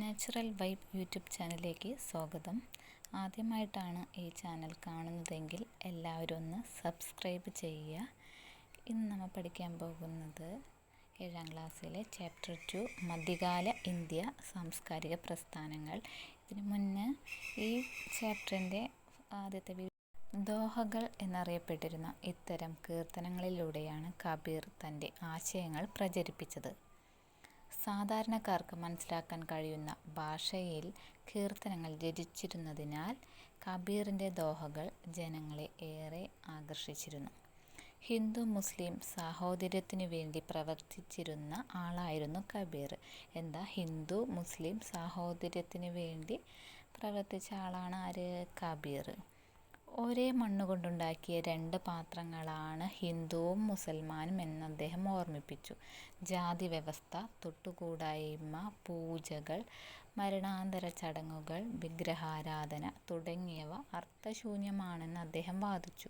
Natural vibe YouTube ചാനലിലേക്ക് സ്വാഗതം. ആദ്യമായിട്ടാണ് ഈ ചാനൽ കാണുന്നതെങ്കിൽ എല്ലാവരും ഒന്ന് സബ്സ്ക്രൈബ് ചെയ്യുക. ഇന്ന് നമ്മൾ പഠിക്കാൻ പോകുന്നത് ഏഴാം ക്ലാസ്സിലെ ചാപ്റ്റർ ടു മധ്യകാല ഇന്ത്യ സാംസ്കാരിക പ്രസ്ഥാനങ്ങൾ. ഇതിനു മുന്നേ ഈ ചാപ്റ്ററിന്റെ ആദ്യത്തെ ദോഹകൾ എന്നറിയപ്പെട്ടിരുന്ന ഇത്തരം കീർത്തനങ്ങളിലൂടെയാണ് കബീർ തന്റെ ആശയങ്ങൾ പ്രചരിപ്പിച്ചത്. സാധാരണക്കാർക്ക് മനസ്സിലാക്കാൻ കഴിയുന്ന ഭാഷയിൽ കീർത്തനങ്ങൾ രചിച്ചിരുന്നതിനാൽ കബീറിന്റെ ദോഹകൾ ജനങ്ങളെ ഏറെ ആകർഷിച്ചിരുന്നു. ഹിന്ദു മുസ്ലിം സാഹോദര്യത്തിനു വേണ്ടി പ്രവർത്തിച്ചിരുന്ന ആളായിരുന്നു കബീർ. എന്താ? ഹിന്ദു മുസ്ലിം സാഹോദര്യത്തിനു വേണ്ടി പ്രവർത്തിച്ച ആളാണ് ആര്? കബീർ. ഒരേ മണ്ണ് കൊണ്ടുണ്ടാക്കിയ രണ്ട് പാത്രങ്ങളാണ് ഹിന്ദുവും മുസൽമാനും എന്ന് അദ്ദേഹം ഓർമ്മിപ്പിച്ചു. ജാതി വ്യവസ്ഥ തൊട്ടുകൂടായ്മ പൂജകൾ മരണാന്തര ചടങ്ങുകൾ വിഗ്രഹാരാധന തുടങ്ങിയവ അർത്ഥശൂന്യമാണെന്ന് അദ്ദേഹം വാദിച്ചു.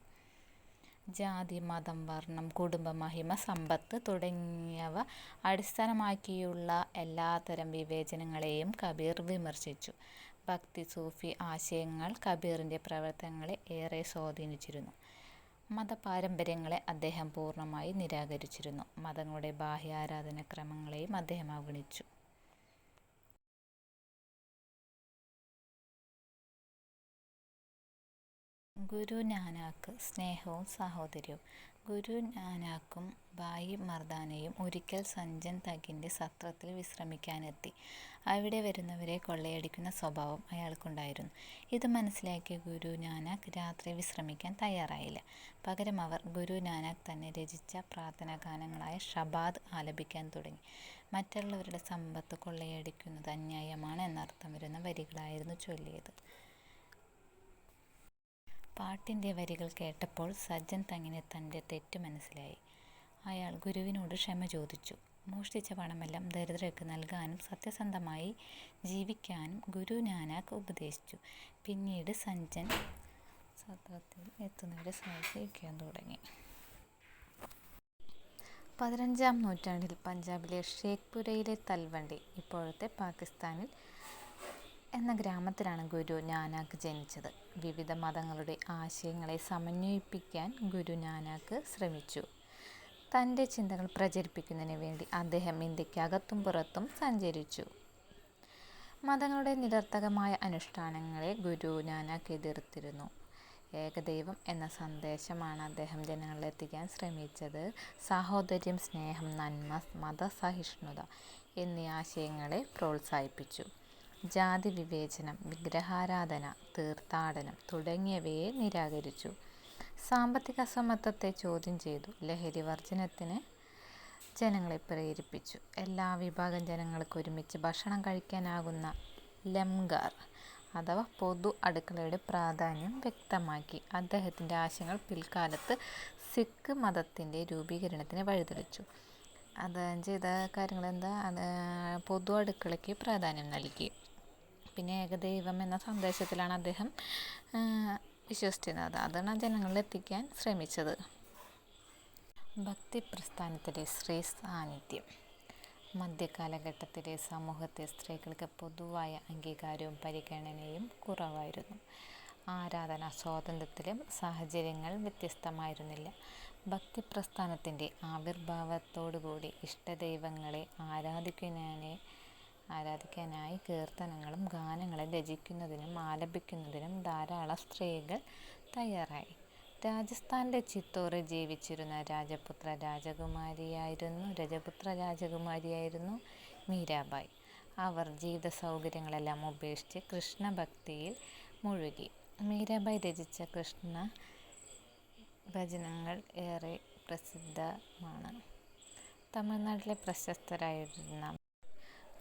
ജാതി മതം വർണം കുടുംബമഹിമ സമ്പത്ത് തുടങ്ങിയവ അടിസ്ഥാനമാക്കിയുള്ള എല്ലാത്തരം വിവേചനങ്ങളെയും കബീർ വിമർശിച്ചു. ഭക്തി സൂഫി ആശയങ്ങൾ കബീറിന്റെ പ്രവർത്തനങ്ങളെ ഏറെ സ്വാധീനിച്ചിരുന്നു. മതപാരമ്പര്യങ്ങളെ അദ്ദേഹം പൂർണമായി നിരാകരിച്ചിരുന്നു. മതങ്ങളുടെ ബാഹ്യാരാധനക്രമങ്ങളെയും അദ്ദേഹം അവഗണിച്ചു. ഗുരു നാനാക്ക് സ്നേഹവും സാഹോദര്യവും. ഗുരു നാനാക്കും ഭായി മർദാനയും ഒരിക്കൽ സഞ്ജൻ തകിന്റെ സത്രത്തിൽ വിശ്രമിക്കാനെത്തി. അവിടെ വരുന്നവരെ കൊള്ളയടിക്കുന്ന സ്വഭാവം അയാൾക്കുണ്ടായിരുന്നു. ഇത് മനസ്സിലാക്കിയ ഗുരു നാനാക്ക് രാത്രി വിശ്രമിക്കാൻ തയ്യാറായില്ല. പകരം അവർ ഗുരു നാനാക്ക് തന്നെ രചിച്ച പ്രാർത്ഥനാ ഗാനങ്ങളായ ഷബാദ് ആലപിക്കാൻ തുടങ്ങി. മറ്റുള്ളവരുടെ സമ്പത്ത് കൊള്ളയടിക്കുന്നത് അന്യായമാണ് എന്നർത്ഥം വരുന്ന വരികളായിരുന്നു ചൊല്ലിയത്. പാട്ടിന്റെ വരികൾ കേട്ടപ്പോൾ സജ്ജൻ തങ്ങിന് തന്റെ തെറ്റ് മനസ്സിലായി. അയാൾ ഗുരുവിനോട് ക്ഷമ ചോദിച്ചു. മോഷ്ടിച്ച പണമെല്ലാം ദരിദ്രർക്ക് നൽകാനും സത്യസന്ധമായി ജീവിക്കാനും ഗുരു നാനാക്ക് ഉപദേശിച്ചു. പിന്നീട് സഞ്ജൻ സത്രത്തിൽ എത്തുന്നവരെ സഹായിക്കാൻ തുടങ്ങി. പതിനഞ്ചാം നൂറ്റാണ്ടിൽ പഞ്ചാബിലെ ഷേഖ്പുരയിലെ തൽവണ്ടി ഇപ്പോഴത്തെ പാകിസ്ഥാനിൽ എന്ന ഗ്രാമത്തിലാണ് ഗുരു നാനാക്ക് ജനിച്ചത്. വിവിധ മതങ്ങളുടെ ആശയങ്ങളെ സമന്വയിപ്പിക്കാൻ ഗുരു നാനാക്ക് ശ്രമിച്ചു. തന്റെ ചിന്തകൾ പ്രചരിപ്പിക്കുന്നതിന് വേണ്ടി അദ്ദേഹം ഇന്ത്യക്കകത്തും പുറത്തും സഞ്ചരിച്ചു. മതങ്ങളുടെ നിരർത്ഥകമായ അനുഷ്ഠാനങ്ങളെ ഗുരു നാനാക്ക് എതിർത്തിരുന്നു. ഏകദൈവം എന്ന സന്ദേശമാണ് അദ്ദേഹം ജനങ്ങളിലെത്തിക്കാൻ ശ്രമിച്ചത്. സാഹോദര്യം സ്നേഹം നന്മ മതസഹിഷ്ണുത എന്നീ ആശയങ്ങളെ പ്രോത്സാഹിപ്പിച്ചു. ജാതി വിവേചനം വിഗ്രഹാരാധന തീർത്ഥാടനം തുടങ്ങിയവയെ നിരാകരിച്ചു. സാമ്പത്തിക അസമത്വത്തെ ചോദ്യം ചെയ്തു. ലഹരി വർജനത്തിന് ജനങ്ങളെ പ്രേരിപ്പിച്ചു. എല്ലാ വിഭാഗം ജനങ്ങൾക്ക് ഒരുമിച്ച് ഭക്ഷണം കഴിക്കാനാകുന്ന ലംഗാർ അഥവാ പൊതു അടുക്കളയുടെ പ്രാധാന്യം വ്യക്തമാക്കി. അദ്ദേഹത്തിന്റെ ആശയങ്ങൾ പിൽക്കാലത്ത് സിഖ് മതത്തിന്റെ രൂപീകരണത്തിന് വഴിതെളിച്ചു. അദ്ദേഹം ചെയ്ത അത് പൊതു അടുക്കളയ്ക്ക് പ്രാധാന്യം നൽകി. പിന്നെ ഏകദൈവം എന്ന സന്ദേശത്തിലാണ് അദ്ദേഹം വിശ്വസിച്ചിരുന്നത്. അതാണ് ജനങ്ങളിൽ എത്തിക്കാൻ ശ്രമിച്ചത്. ഭക്തി പ്രസ്ഥാനത്തിലെ സ്ത്രീ സാന്നിധ്യം. മധ്യകാലഘട്ടത്തിലെ സമൂഹത്തെ സ്ത്രീകൾക്ക് പൊതുവായ അംഗീകാരവും പരിഗണനയും കുറവായിരുന്നു. ആരാധന സ്വാതന്ത്ര്യത്തിലും സാഹചര്യങ്ങൾ വ്യത്യസ്തമായിരുന്നില്ല. ഭക്തി പ്രസ്ഥാനത്തിന്റെ ആവിർഭാവത്തോടുകൂടി ഇഷ്ടദൈവങ്ങളെ ആരാധിക്കുന്നതിനെ ആരാധിക്കാനായി കീർത്തനങ്ങളും ഗാനങ്ങളും രചിക്കുന്നതിനും ആലപിക്കുന്നതിനും ധാരാളം സ്ത്രീകൾ തയ്യാറായി. രാജസ്ഥാനിലെ ചിത്തോറിൽ ജീവിച്ചിരുന്ന രാജപുത്ര രാജകുമാരിയായിരുന്നു രജപുത്ര രാജകുമാരിയായിരുന്നു മീരാബായി. അവർ ജീവിത സൗകര്യങ്ങളെല്ലാം ഉപേക്ഷിച്ച് കൃഷ്ണഭക്തിയിൽ മുഴുകി. മീരാബായി രചിച്ച കൃഷ്ണ ഭജനങ്ങൾ ഏറെ പ്രസിദ്ധമാണ്. തമിഴ്നാട്ടിലെ പ്രശസ്തരായിരുന്ന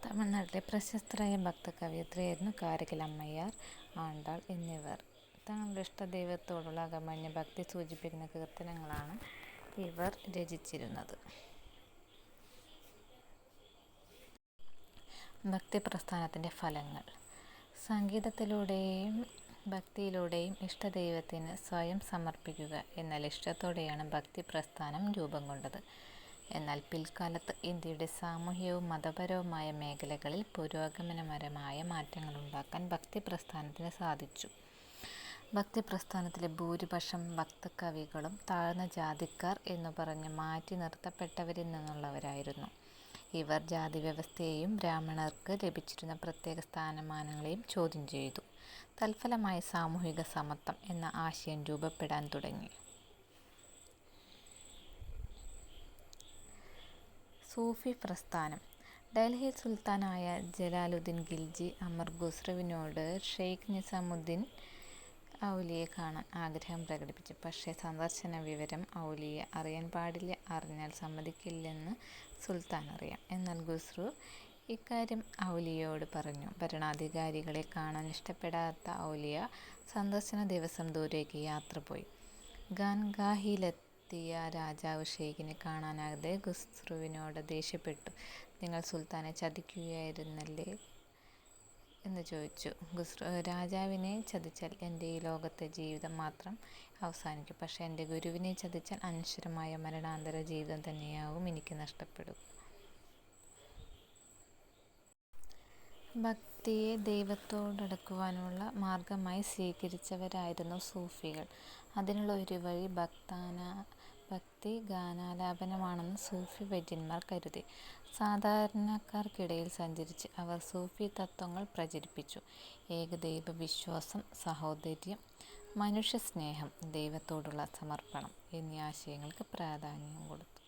തമിഴ്നാട്ടിലെ പ്രശസ്തരായ ഭക്തകവിയത്രിയായിരുന്നു അമ്മയാർ ആണ്ടാൾ എന്നിവർ. തങ്ങളുടെ ഇഷ്ടദൈവത്തോടുള്ള അകമന്യ ഭക്തി സൂചിപ്പിക്കുന്ന കീർത്തനങ്ങളാണ് ഇവർ രചിച്ചിരുന്നത്. ഭക്തി പ്രസ്ഥാനത്തിന്റെ ഫലങ്ങൾ. സംഗീതത്തിലൂടെയും ഭക്തിയിലൂടെയും ഇഷ്ടദൈവത്തിന് സ്വയം സമർപ്പിക്കുക എന്ന ലക്ഷ്യത്തോടെയാണ് ഭക്തി പ്രസ്ഥാനം രൂപം കൊണ്ടത്. എന്നാൽ പിൽക്കാലത്ത് ഇന്ത്യയുടെ സാമൂഹികവും മതപരവുമായ മേഖലകളിൽ പുരോഗമനപരമായ മാറ്റങ്ങളുണ്ടാക്കാൻ ഭക്തിപ്രസ്ഥാനത്തിന് സാധിച്ചു. ഭക്തി പ്രസ്ഥാനത്തിലെ ഭൂരിപക്ഷം ഭക്തകവികളും താഴ്ന്ന ജാതിക്കാർ എന്നു പറഞ്ഞ് മാറ്റി നിർത്തപ്പെട്ടവരിൽ നിന്നുള്ളവരായിരുന്നു. ഇവർ ജാതി വ്യവസ്ഥയെയും ബ്രാഹ്മണർക്ക് ലഭിച്ചിരുന്ന പ്രത്യേക സ്ഥാനമാനങ്ങളെയും ചോദ്യം ചെയ്തു. തൽഫലമായ സാമൂഹിക സമത്വം എന്ന ആശയം രൂപപ്പെടാൻ തുടങ്ങി. സൂഫി പ്രസ്ഥാനം ഡൽഹി സുൽത്താനായ ജലാലുദ്ദീൻ ഖിൽജി അമർ ഖുസ്രുവിനോട് ഷെയ്ഖ് നിസാമുദ്ദീൻ ഔലിയെ കാണാൻ ആഗ്രഹം പ്രകടിപ്പിച്ചു. പക്ഷേ സന്ദർശന വിവരം ഔലിയെ അറിയാൻ പാടില്ല, അറിഞ്ഞാൽ സമ്മതിക്കില്ലെന്ന് സുൽത്താൻ അറിയാം എന്നാൽ ഖുസ്രു ഇക്കാര്യം ഔലിയോട് പറഞ്ഞു. ഭരണാധികാരികളെ കാണാൻ ഇഷ്ടപ്പെടാത്ത ഔലിയ സന്ദർശന ദിവസം ദൂരേക്ക് യാത്ര പോയി യാത്രപോയി. ഖാൻഗാഹിലെത്തിയ രാജാവ് ഷെയ്ഖിനെ കാണാനാകാതെ ഖുസ്രുവിനോട് ദേഷ്യപ്പെട്ടു. "നിങ്ങൾ സുൽത്താനെ ചതിക്കുകയായിരുന്നല്ലേ? " എന്ന് ചോദിച്ചു. ഖുസ്രു രാജാവിനെ ചതിച്ചാൽ എന്റെ ഈ ലോകത്തെ ജീവിതം മാത്രം അവസാനിക്കും. പക്ഷേ എന്റെ ഗുരുവിനെ ചതിച്ചാൽ അനശ്വരമായ മരണാന്തര ജീവിതം തന്നെയാവും എനിക്ക് നഷ്ടപ്പെടുക. ഭക്തിയെ ദൈവത്തോടടുക്കുവാനുള്ള മാർഗമായി സ്വീകരിച്ചവരായിരുന്നു സൂഫികൾ. അതിനുള്ള ഒരു വഴി ഭക്തിഗാനാലാപനമാണെന്ന് സൂഫി വര്യന്മാർ കരുതി. സാധാരണക്കാർക്കിടയിൽ സഞ്ചരിച്ച് അവർ സൂഫി തത്വങ്ങൾ പ്രചരിപ്പിച്ചു. ഏകദൈവ ഏകദൈവവിശ്വാസം, സഹോദര്യം, മനുഷ്യസ്നേഹം, ദൈവത്തോടുള്ള സമർപ്പണം എന്നീ ആശയങ്ങൾക്ക് പ്രാധാന്യം കൊടുത്തു.